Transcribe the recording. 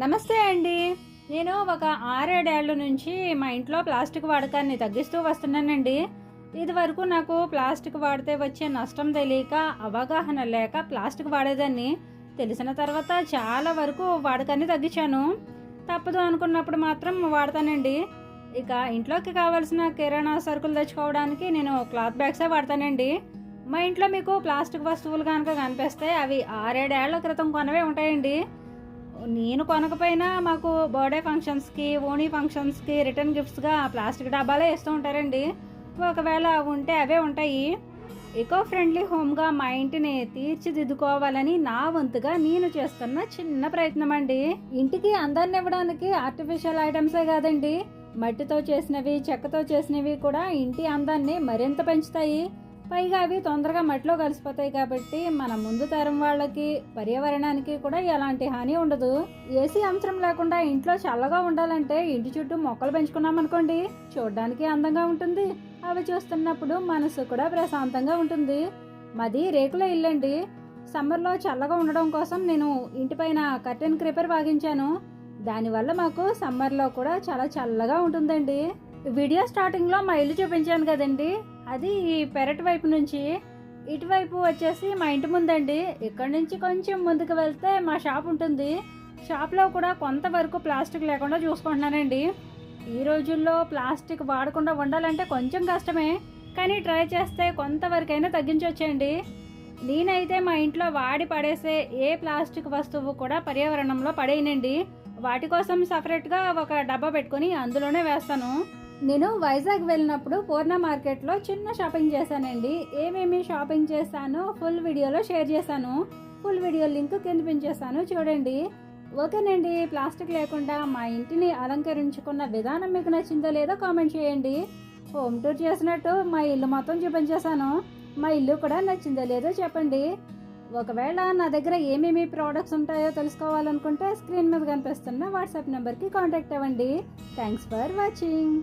నమస్తే అండి. నేను ఒక ఆరేడేళ్ళ నుంచి మా ఇంట్లో ప్లాస్టిక్ వాడకాన్ని తగ్గిస్తూ వస్తున్నానండి. ఇది వరకు నాకు ప్లాస్టిక్ వాడితే వచ్చే నష్టం తెలియక అవగాహన లేక ప్లాస్టిక్ వాడేదాన్ని. తెలిసిన తర్వాత చాలా వరకు వాడకాన్ని తగ్గించాను. తప్పదు అనుకున్నప్పుడు మాత్రం వాడతానండి. ఇక ఇంట్లోకి కావాల్సిన కిరాణా సరుకులు తెచ్చుకోవడానికి నేను క్లాత్ బ్యాగ్సే వాడతానండి. మా ఇంట్లో మీకు ప్లాస్టిక్ వస్తువులు కనుక కనిపిస్తే అవి ఆరేడేళ్ళ క్రితం కొనవే ఉంటాయండి. నేను కొనకపోయినా మాకు బర్త్డే ఫంక్షన్స్కి ఓణీ ఫంక్షన్స్కి రిటర్న్ గిఫ్ట్స్గా ప్లాస్టిక్ డబ్బాలే ఇస్తూ ఉంటారండి. ఒకవేళ ఉంటే అవే ఉంటాయి. ఎకో ఫ్రెండ్లీ హోమ్గా మా ఇంటిని తీర్చిదిద్దుకోవాలని నా వంతుగా నేను చేస్తున్న చిన్న ప్రయత్నం అండి ఇంటికి అందాన్ని ఇవ్వడానికి ఆర్టిఫిషియల్ ఐటమ్సే కాదండి. మట్టితో చేసినవి చెక్కతో చేసినవి కూడా ఇంటి అందాన్ని మరింత పెంచుతాయి. పైగా అవి తొందరగా మట్టిలో కలిసిపోతాయి కాబట్టి మన ముందు తరం వాళ్ళకి పర్యావరణానికి కూడా ఎలాంటి హాని ఉండదు. ఏసీ అంశం లేకుండా ఇంట్లో చల్లగా ఉండాలంటే ఇంటి చుట్టూ మొక్కలు పెంచుకున్నామనుకోండి చూడడానికి అందంగా ఉంటుంది. అవి చూస్తున్నప్పుడు మనసు కూడా ప్రశాంతంగా ఉంటుంది. మాది రేకుల ఇల్లండి. సమ్మర్లో చల్లగా ఉండడం కోసం నేను ఇంటిపైన కర్టెన్ క్రిపర్ వాగించాను. దానివల్ల మాకు సమ్మర్లో కూడా చాలా చల్లగా ఉంటుందండి. వీడియో స్టార్టింగ్లో మా ఇల్లు చూపించాను కదండి. అది ఈ వైపు నుంచి ఇటువైపు వచ్చేసి మా ఇంటి ముందండి. ఇక్కడ నుంచి కొంచెం ముందుకు వెళ్తే మా షాప్ ఉంటుంది. షాప్లో కూడా కొంతవరకు ప్లాస్టిక్ లేకుండా చూసుకుంటున్నానండి. ఈ రోజుల్లో ప్లాస్టిక్ వాడకుండా ఉండాలంటే కొంచెం కష్టమే కానీ ట్రై చేస్తే కొంతవరకైనా తగ్గించవచ్చండి నేనైతే మా ఇంట్లో వాడి పడేసే ఏ ప్లాస్టిక్ వస్తువు కూడా పర్యావరణంలో పడేయనండి. వాటి కోసం సపరేట్గా ఒక డబ్బా పెట్టుకొని అందులోనే వేస్తాను. నేను వైజాగ్ వెళ్ళినప్పుడు పూర్ణ మార్కెట్లో చిన్న షాపింగ్ చేశానండి. ఏమేమి షాపింగ్ చేశానో ఫుల్ వీడియోలో షేర్ చేశాను. ఫుల్ వీడియో లింక్ కింద పెంచేస్తాను చూడండి. ఓకేనండి ప్లాస్టిక్ లేకుండా మా ఇంటిని అలంకరించుకున్న విధానం మీకు నచ్చిందో లేదో కామెంట్ చేయండి. హోమ్ టూర్ చేసినట్టు మా ఇల్లు మొత్తం చూపించేశాను. మా ఇల్లు కూడా నచ్చిందో లేదో చెప్పండి. ఒకవేళ నా దగ్గర ఏమేమి ప్రోడక్ట్స్ ఉంటాయో తెలుసుకోవాలనుకుంటే స్క్రీన్ మీద కనిపిస్తున్న వాట్సాప్ నెంబర్కి కాంటాక్ట్ అవ్వండి. Thanks for watching